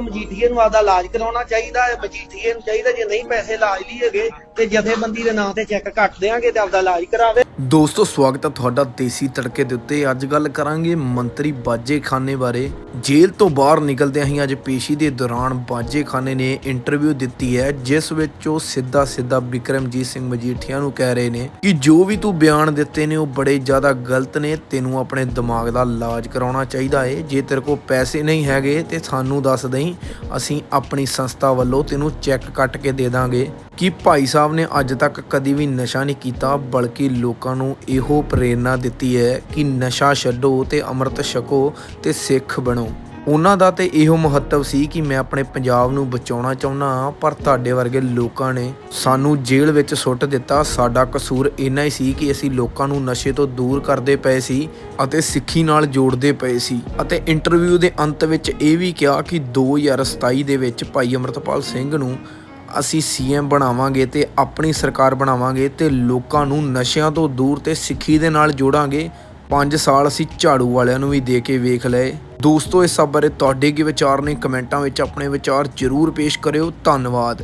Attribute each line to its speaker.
Speaker 1: ਮਜੀਠੀਏ ਨੂੰ ਆਦਾ ਇਲਾਜ ਕਰਾਉਣਾ ਚਾਹੀਦਾ ਹੈ, ਮਜੀਠੀਏ ਨੂੰ ਚਾਹੀਦਾ, ਜੇ ਨਹੀਂ ਪੈਸੇ ਇਲਾਜ ਲਈ ਹੈਗੇ, ਤੇ ਜਥੇਬੰਦੀ ਦੇ ਨਾਂ ਤੇ ਚੈੱਕ ਕੱਟ ਦੇਾਂਗੇ ਤੇ ਆਪਦਾ ਇਲਾਜ ਕਰਾਵੇ।
Speaker 2: ਦੋਸਤੋ, ਸਵਾਗਤ ਹੈ ਤੁਹਾਡਾ ਦੇਸੀ ਤੜਕੇ ਦੇ ਉੱਤੇ। ਅੱਜ ਗੱਲ ਕਰਾਂਗੇ ਮੰਤਰੀ ਬਾਜੇ ਖਾਨੇ ਬਾਰੇ। ਜੇਲ੍ਹ ਤੋਂ ਬਾਹਰ ਨਿਕਲਦਿਆਂ ਹੀ ਅੱਜ ਪੇਸ਼ੀ ਦੇ ਦੌਰਾਨ ਬਾਜੇ ਖਾਨੇ ਨੇ ਇੰਟਰਵਿਊ ਦਿੱਤੀ ਹੈ, ਜਿਸ ਵਿੱਚ ਉਹ ਸਿੱਧਾ ਸਿੱਧਾ ਵਿਕਰਮਜੀਤ ਸਿੰਘ ਮਜੀਠੀਆ ਨੂੰ ਕਹਿ ਰਹੇ ਨੇ ਕਿ ਜੋ ਵੀ ਤੂੰ ਬਿਆਨ ਦਿੱਤੇ ਨੇ, ਉਹ ਬੜੇ ਜ਼ਿਆਦਾ ਗਲਤ ਨੇ, ਤੈਨੂੰ ਆਪਣੇ ਦਿਮਾਗ ਦਾ ਇਲਾਜ ਕਰਾਉਣਾ ਚਾਹੀਦਾ ਏ ਜੇ ਤੇਰੇ ਕੋਲ ਪੈਸੇ ਨਹੀਂ ਹੈਗੇ, ਤੇ ਸਾਨੂੰ ਦੱਸ ਦੇਈਂ ਅਸੀਂ ਆਪਣੀ ਸੰਸਥਾ ਵੱਲੋਂ ਤੈਨੂੰ ਚੈੱਕ ਕੱਟ ਕੇ ਦੇ ਦਾਂਗੇ ਕਿ ਭਾਈ ਸਾਹਿਬ ਨੇ ਅੱਜ ਤੱਕ ਕਦੀ ਵੀ ਨਸ਼ਾ ਨਹੀਂ ਕੀਤਾ, ਬਲਕਿ ਲੋਕਾਂ ਨੂੰ ਇਹੋ ਪ੍ਰੇਰਣਾ ਦਿੱਤੀ ਹੈ ਕਿ ਨਸ਼ਾ ਛੱਡੋ ਤੇ ਅੰਮ੍ਰਿਤ ਛਕੋ ਤੇ ਸਿੱਖ ਬਣੋ। ਉਹਨਾਂ ਦਾ ਤੇ ਇਹੋ ਮਹੱਤਵ ਸੀ ਕਿ ਮੈਂ ਆਪਣੇ ਪੰਜਾਬ ਨੂੰ ਬਚਾਉਣਾ ਚਾਹੁੰਦਾ ਹਾਂ, ਪਰ ਤੁਹਾਡੇ ਵਰਗੇ ਲੋਕਾਂ ਨੇ ਸਾਨੂੰ ਜੇਲ੍ਹ ਵਿੱਚ ਸੁੱਟ ਦਿੱਤਾ। ਸਾਡਾ ਕਸੂਰ ਇੰਨਾ ਹੀ ਸੀ ਕਿ ਅਸੀਂ ਲੋਕਾਂ ਨੂੰ ਨਸ਼ੇ ਤੋਂ ਦੂਰ ਕਰਦੇ ਪਏ ਸੀ ਅਤੇ ਸਿੱਖੀ ਨਾਲ ਜੋੜਦੇ ਪਏ ਸੀ। ਅਤੇ ਇੰਟਰਵਿਊ ਦੇ ਅੰਤ ਵਿੱਚ ਇਹ ਵੀ ਕਿਹਾ ਕਿ 2027 ਦੇ ਵਿੱਚ ਭਾਈ ਅਮਰਤਪਾਲ ਸਿੰਘ ਨੂੰ ਅਸੀਂ ਸੀਐਮ ਬਣਾਵਾਂਗੇ ਤੇ ਆਪਣੀ ਸਰਕਾਰ ਬਣਾਵਾਂਗੇ ਤੇ ਲੋਕਾਂ ਨੂੰ ਨਸ਼ਿਆਂ ਤੋਂ ਦੂਰ ਤੇ ਸਿੱਖੀ ਦੇ ਨਾਲ ਜੋੜਾਂਗੇ। 5 ਸਾਲ ਅਸੀਂ ਝਾੜੂ ਵਾਲਿਆਂ ਨੂੰ ਵੀ ਦੇ ਕੇ ਵੇਖ ਲਏ। ਦੋਸਤੋ, ਇਸ ਸਭ ਬਾਰੇ ਤੁਹਾਡੇ ਕੀ ਵਿਚਾਰ ਨੇ? ਕਮੈਂਟਾਂ ਵਿੱਚ ਆਪਣੇ ਵਿਚਾਰ ਜ਼ਰੂਰ ਪੇਸ਼ ਕਰਿਓ। ਧੰਨਵਾਦ।